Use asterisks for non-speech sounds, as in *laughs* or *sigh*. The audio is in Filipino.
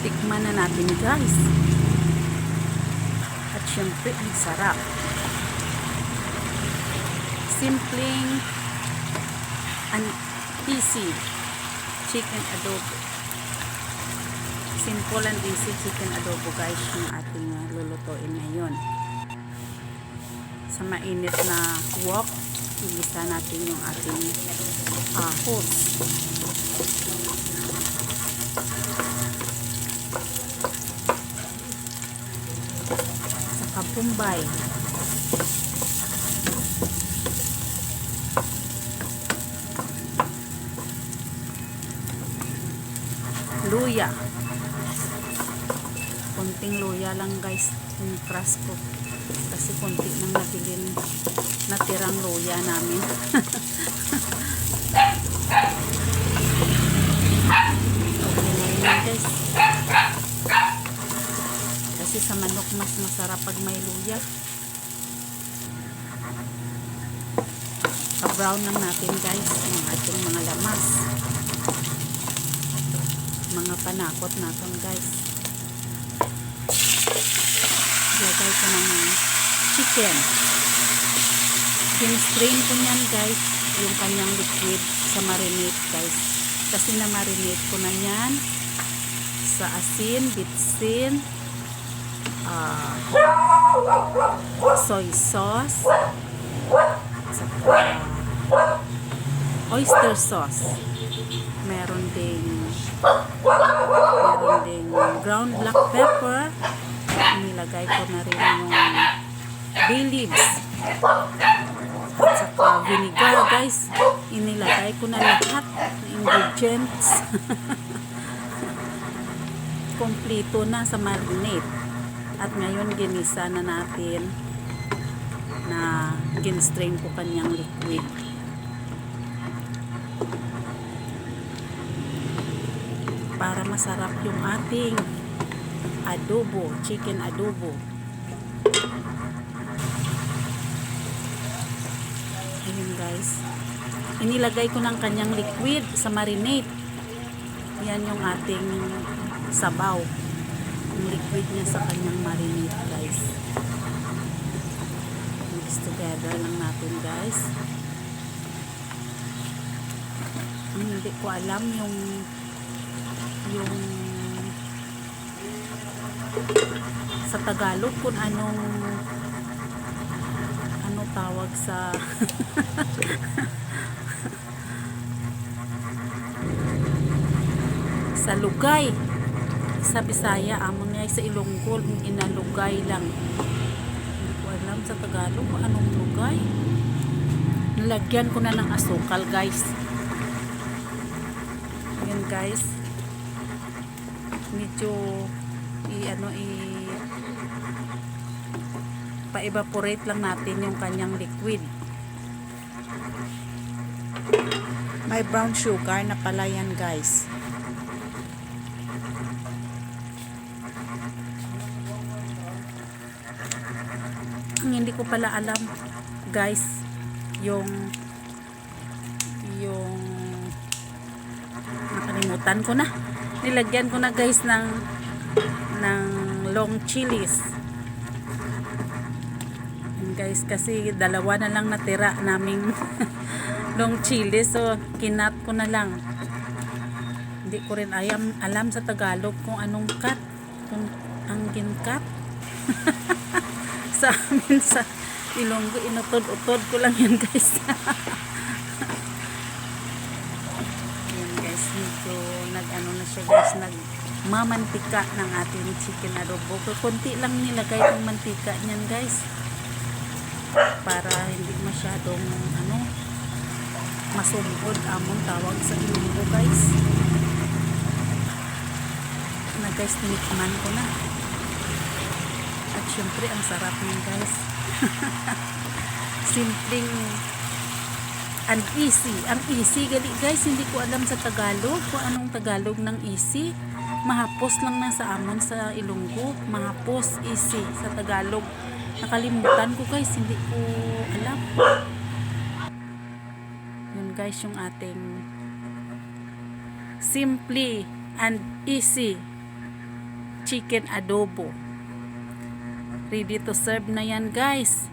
Tikman na natin guys. At syempre, ang sarap. Simpleng and easy chicken adobo. Simple and easy chicken adobo guys yung ating uh, lulutuin ngayon. Sa mainit na wok, ilista natin yung ating ahos. Saka pumbay. Luya. Kunting luya lang guys yung crush ko. Kasi kunti nang nabilin natirang luya namin. *laughs* okay na yun guys. Kasi sa manok mas masarap pag may luya. Pa-brown lang natin guys yung ating mga lamas. Mga panakot natin guys. Lagay ko ng chicken. Din-strain ko niyan guys yung kanyang liquid sa marinate guys. Kasi na-marinate ko na yan sa asin, bitsin, ah, soy sauce, saka oyster sauce. Meron ding meron ding ground black pepper. Nilagay ko na rin yung bay leaves. At saka vinegar guys. Inilagay ko na lahat ng ingredients. *laughs* Kompleto na sa marinade. At ngayon ginisa na natin na ginstrain ko kanyang liquid. Para masarap yung ating adobo, chicken adobo. Ayun guys. Inilagay ko ng kanyang liquid sa marinade. Yan yung ating sabaw. Liquid niya sa kanyang marinade guys. Mix together lang natin guys. Hindi ko alam yung yung sa Tagalog kung anong ano tawag sa *laughs* sa lugay sa Bisaya amon niya sa Ilonggo inalugay lang. Hindi ko alam sa Tagalog anong lugay. Nilagyan ko na ng asukal guys. Yan guys. Medyo i ano i pa-evaporate lang natin yung kanyang liquid. May brown sugar na pala yan guys hindi ko pala alam guys yung yung nakalimutan ko na. Nilagyan ko na guys ng ng long chilies. Yan guys kasi dalawa na lang natira naming *laughs* long chilies so kinat ko na lang. Hindi ko rin ayam, alam sa Tagalog kung anong cut kung ang ginkat *laughs* sa amin sa Ilonggo. Inutod-utod ko lang yan guys. *laughs* Yan guys. Medyo nag ano na siya guys. Nag mamantika ng ating chicken adobo. Kunti lang nilagay ng mantika niyan guys. Para hindi masyadong ano masumpod among tawag sa Ilonggo guys. Na guys tinikman ko na at syempre ang sarap niyan guys. *laughs* Simpleng and easy ang easy. Gali guys hindi ko alam sa Tagalog kung anong Tagalog ng easy. Mahapos lang na sa amon sa Ilonggo. Mahapos easy sa Tagalog. Nakalimutan ko guys hindi ko alam. Yun guys yung ating simply and easy chicken adobo. Ready to serve na yan guys.